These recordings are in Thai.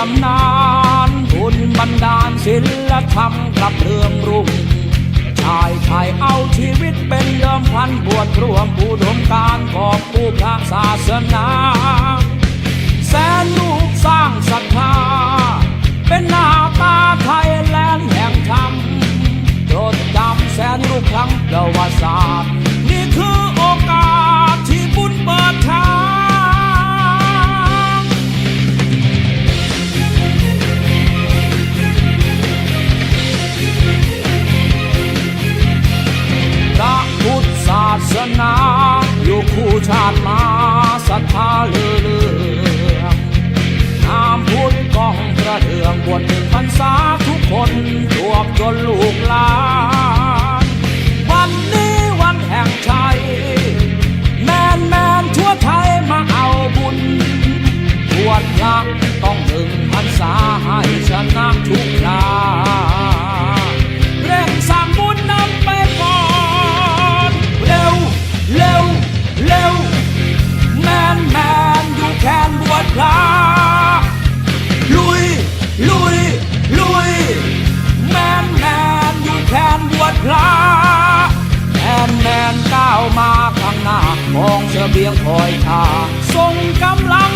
ตำนานบุญบันดาลศิลธรรมกลับเรื่องรุ่งชายไทยเอาชีวิตเป็นเดิมพันบวชรวมอุดมการของผู้พระศาสนา แสนลูกสร้างศรัทธา เป็นหน้าตาไทยแลนด์แห่งธรรมจดจำแสนลูกครั้งประวัติศาสตร์ รัทธาเลือเลืองนามพุทธกองกระเทืองบวชหนึ่งพรรษาทุกคนรวบจนลูกหลาน วันนี้วันแห่งชัย แมนแมนทั่วไทยมาเอาบุญบวชพระต้องหนึ่งพรรษาให้ชนะทุกราเร่งสร้าง ยงคอยท่าส่งกำลัง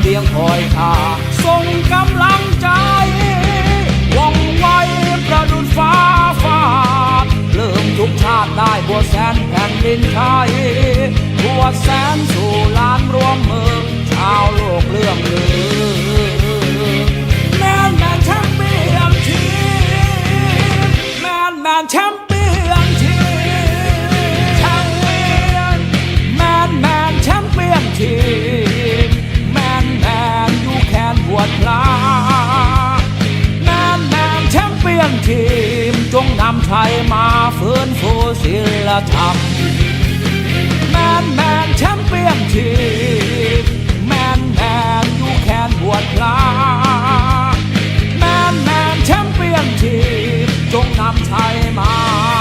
เบียงคอยท่าส่งกำลังใจว่องไวประดุดฟ้าฟาดเริ่มทุกชาติได้บัวแสนแผ่นดินไทยบัวแสนสู่ล้าน นำไทยมาฟื้นฟูศิลธรรม แมนแมนแชมเปี้ยนทีมแมนแมนอยู่แคนบวชพระแมนแมนแชมเปี้ยนทีมจงนำไทยมา